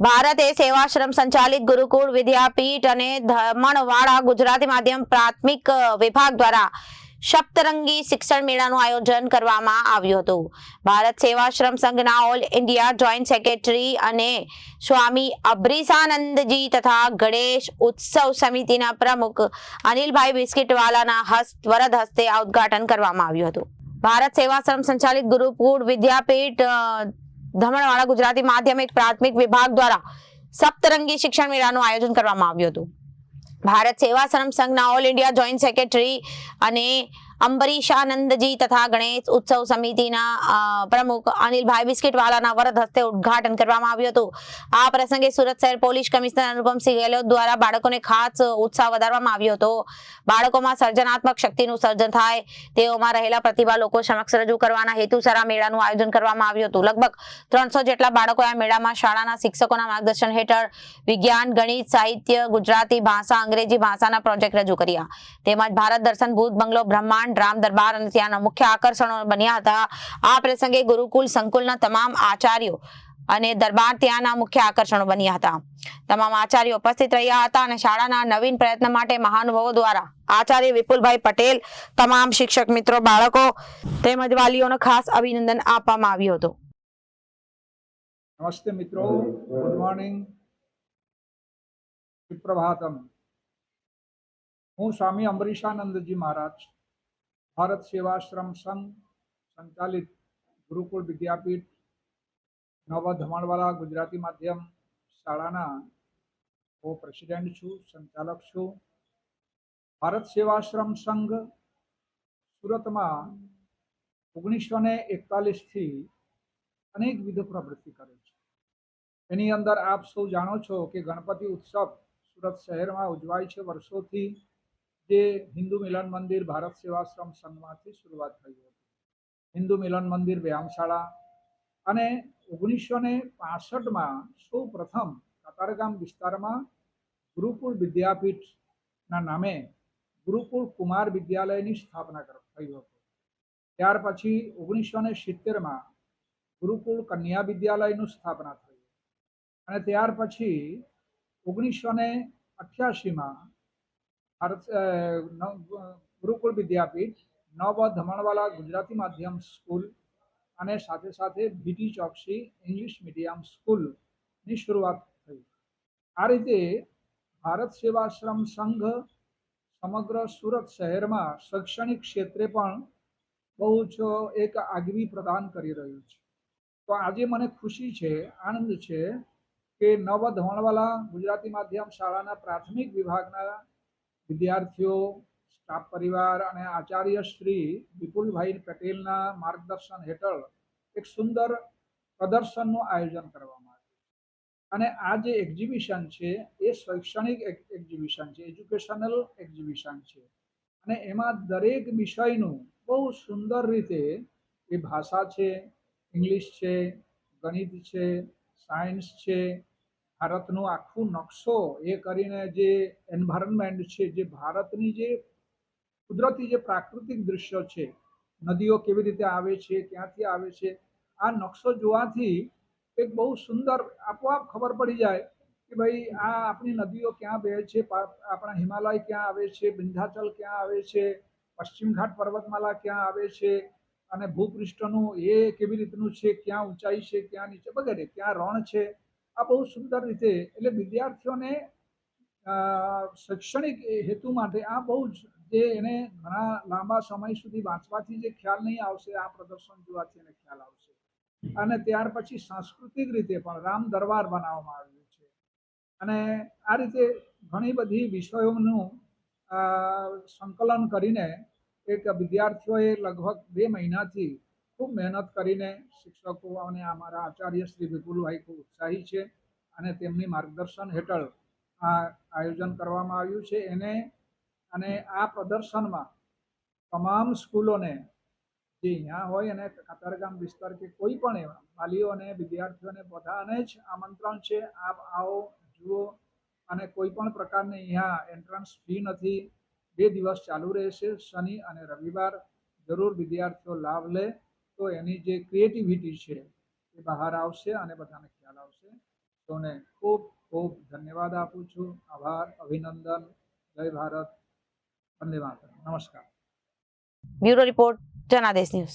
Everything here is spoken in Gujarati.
ભારતે સેવાશ્રમ સંચાલિત ગુરુકુળ, વિદ્યાપીઠ અને ધમણવાળા ગુજરાતી માધ્યમ પ્રાથમિક વિભાગ દ્વારા સપ્તરંગી શિક્ષણ મેળાનું આયોજન કરવામાં આવ્યું હતું. ભારત સેવાશ્રમ સંઘના ઓલ ઇન્ડિયા જોઈન્ટ સેક્રેટરી અને સ્વામી અબ્રીસાનંદજી તથા ગણેશ ઉત્સવ સમિતિના પ્રમુખ અનિલભાઈ બિસ્કિટવાલાના હસ્ત, વરદ હસ્તે ઉદ્ઘાટન કરવામાં આવ્યું હતું. ભારત સેવાશ્રમ સંચાલિત ગુરુકુળ, વિદ્યાપીઠ ધમણવાડા ગુજરાતી માધ્યમિક પ્રાથમિક વિભાગ દ્વારા સપ્તરંગી શિક્ષણ મેળાનું આયોજન કરવામાં આવ્યું હતું. ભારત સેવાશ્રમ સંઘના ઓલ ઇન્ડિયા જોઈન્ટ સેક્રેટરી અને અંબરીશાનંદજી તથા ગણેશ ઉત્સવ સમિતિના પ્રમુખ અનિલભાઈ બિસ્કીટવાલાના વરદ હસ્તે ઉદ્ઘાટન કરવામાં આવ્યું હતું. આ પ્રસંગે સુરત શહેર પોલીસ કમિશનર અનુપમસિંહ ગેહલોત દ્વારા બાળકોને ખાસ ઉત્સાહ વધારવામાં આવ્યો હતો. બાળકોમાં સર્જનાત્મક શક્તિનું સર્જન થાય, તેઓમાં રહેલા પ્રતિભા લોકો સમક્ષ રજૂ કરવાના હેતુસર આ મેળાનું આયોજન કરવામાં આવ્યું હતું. લગભગ ત્રણસો જેટલા બાળકો આ મેળામાં શાળાના શિક્ષકોના માર્ગદર્શન હેઠળ વિજ્ઞાન, ગણિત, સાહિત્ય, ગુજરાતી ભાષા, અંગ્રેજી ભાષાના પ્રોજેક્ટ રજૂ કર્યા. તેમજ ભારત દર્શન ભૂત બંગલો બ્રહ્માંડ રામ દરબાર અને ત્યાંના મુખ્ય આકર્ષણો બન્યા હતા. આ પ્રસંગે ગુરુકુલ સંકુલના તમામ આચાર્યો અને દરબાર ત્યાંના મુખ્ય આકર્ષણો બન્યા હતા. તમામ આચાર્યો ઉપસ્થિત રહ્યા હતા અને શાળાના નવીન પ્રયત્ન માટે મહાનુભાવો દ્વારા આચાર્ય વિપુલભાઈ પટેલ, તમામ શિક્ષક મિત્રો, બાળકો તેમજ વાલીઓનો ખાસ અભિનંદન આપવામાં આવ્યું હતું. નમસ્તે મિત્રો. ગુડ મોર્નિંગ સુપ્રભાતમ. હું સ્વામી અંબરીશાનંદજી મહારાજ. ભારત સેવાશ્રમ સંઘ, સંચાલિત ગુરુકુળ વિદ્યાપીઠ, નવ ધમણવાલા ગુજરાતી માધ્યમ શાળાના હું પ્રેસિડેન્ટ છું, સંચાલક છું. ભારત સેવાશ્રમ સંઘ સુરતમાં ઓગણીસો ને એકતાલીસથી અનેકવિધ પ્રવૃત્તિ કરે છે. એની અંદર આપ સૌ જાણો છો કે ગણપતિ ઉત્સવ સુરત શહેરમાં ઉજવાય છે વર્ષોથી. જે હિન્દુ મિલન મંદિર ભારત સેવાશ્રમ સંઘમાંથી શરૂઆત થઈ હતી. હિન્દુ મિલન મંદિર વ્યાયામશાળા અને ઓગણીસો ને પાસઠમાં સૌ પ્રથમ કતારગામ વિસ્તારમાં ગુરુકુળ વિદ્યાપીઠના નામે ગુરુકુળ કુમાર વિદ્યાલયની સ્થાપના થઈ હતી. ત્યાર પછી ઓગણીસો ને સિત્તેરમાં ગુરુકુળ કન્યા વિદ્યાલયનું સ્થાપના થઈ અને ત્યાર પછી ઓગણીસો ને અઠ્યાસીમાં ગુરુકુળ વિદ્યાપીઠ નવ ધમણવાલા ગુજરાતી માધ્યમ સ્કૂલ અને સાથે સાથે બીટી ચોકસી ઇંગ્લિશ મીડિયમ સ્કૂલની શરૂઆત થઈ. આ રીતે ભારત સેવાશ્રમ સંઘ સમગ્ર સુરત શહેરમાં શૈક્ષણિક ક્ષેત્રે પણ બહુ જ એક આગવી પ્રદાન કરી રહ્યું છે. તો આજે મને ખુશી છે, આનંદ છે કે નવ ધોણવાલા ગુજરાતી માધ્યમ શાળાના પ્રાથમિક વિભાગના વિદ્યાર્થીઓ, સ્ટાફ પરિવાર અને આચાર્ય શ્રી વિપુલભાઈ પટેલના માર્ગદર્શન હેઠળ એક સુંદર પ્રદર્શનનું આયોજન કરવામાં આવ્યું અને આ જે એક્ઝિબિશન છે, એ શૈક્ષણિક એક્ઝિબિશન છે, એજ્યુકેશનલ એક્ઝિબિશન છે. અને એમાં દરેક વિષયનું બહુ સુંદર રીતે એ ભાષા છે, ઇંગ્લિશ છે, ગણિત છે, સાયન્સ છે ભારતનો આખું નકશો એ કરીને જે એન્વાયરમેન્ટ છે, જે ભારતની જે કુદરતી જે પ્રાકૃતિક દ્રશ્યો છે, નદીઓ કેવી રીતે આવે છે, ક્યાંથી આવે છે, આ નકશો જોવાથી એક બહુ સુંદર આપોઆપ ખબર પડી જાય કે ભાઈ આ આપણી નદીઓ ક્યાં વહે છે આપણા હિમાલય ક્યાં આવે છે વિંધ્યાચલ ક્યાં આવે છે, પશ્ચિમ ઘાટ પર્વતમાલા ક્યાં આવે છે, અને ભૂપૃષ્ઠનું એ કેવી રીતનું છે, ક્યાં ઊંચાઈ છે, ક્યાં નીચે, વગેરે, ક્યાં રણ છે આ બહુ સુંદર રીતે એટલે વિદ્યાર્થીઓને શૈક્ષણિક હેતુ માટે આ બહુ જ જે એને ઘણા લાંબા સમય સુધી વાંચવાથી જે ખ્યાલ નહીં આવશે, આ પ્રદર્શન જોવાથી એને ખ્યાલ આવશે. અને ત્યાર પછી સાંસ્કૃતિક રીતે પણ રામ દરબાર બનાવવામાં આવ્યું છે. અને આ રીતે ઘણી બધી વિષયોનું સંકલન કરીને એક વિદ્યાર્થીઓએ લગભગ બે મહિનાથી ખૂબ મહેનત કરીને શિક્ષકો અને અમારા આચાર્ય શ્રી વિપુલભાઈ ખૂબ ઉત્સાહી છે અને તેમની માર્ગદર્શન હેઠળ આ આયોજન કરવામાં આવ્યું છે. એને અને આ પ્રદર્શનમાં તમામ સ્કૂલોને જે અહીંયા હોય અને કતારગામ વિસ્તાર કે કોઈ પણ એવા વાલીઓને વિદ્યાર્થીઓને બધાને જ આમંત્રણ છે. આપ આવો, જુઓ અને કોઈ પણ પ્રકારની અહીંયા એન્ટ્રન્સ ફી નથી. બે દિવસ ચાલુ રહેશે, શનિ અને રવિવાર. જરૂર વિદ્યાર્થીઓ લાભ લે. તો એની જે ક્રિએટિવિટી છે એ બહાર આવશે અને બધાને ખ્યાલ આવશે. સૌને ખૂબ ખૂબ ધન્યવાદ આપું છું. આભાર, અભિનંદન. જય ભારત. વંદે માતરમ. નમસ્કાર. Bureau report Janadesh news.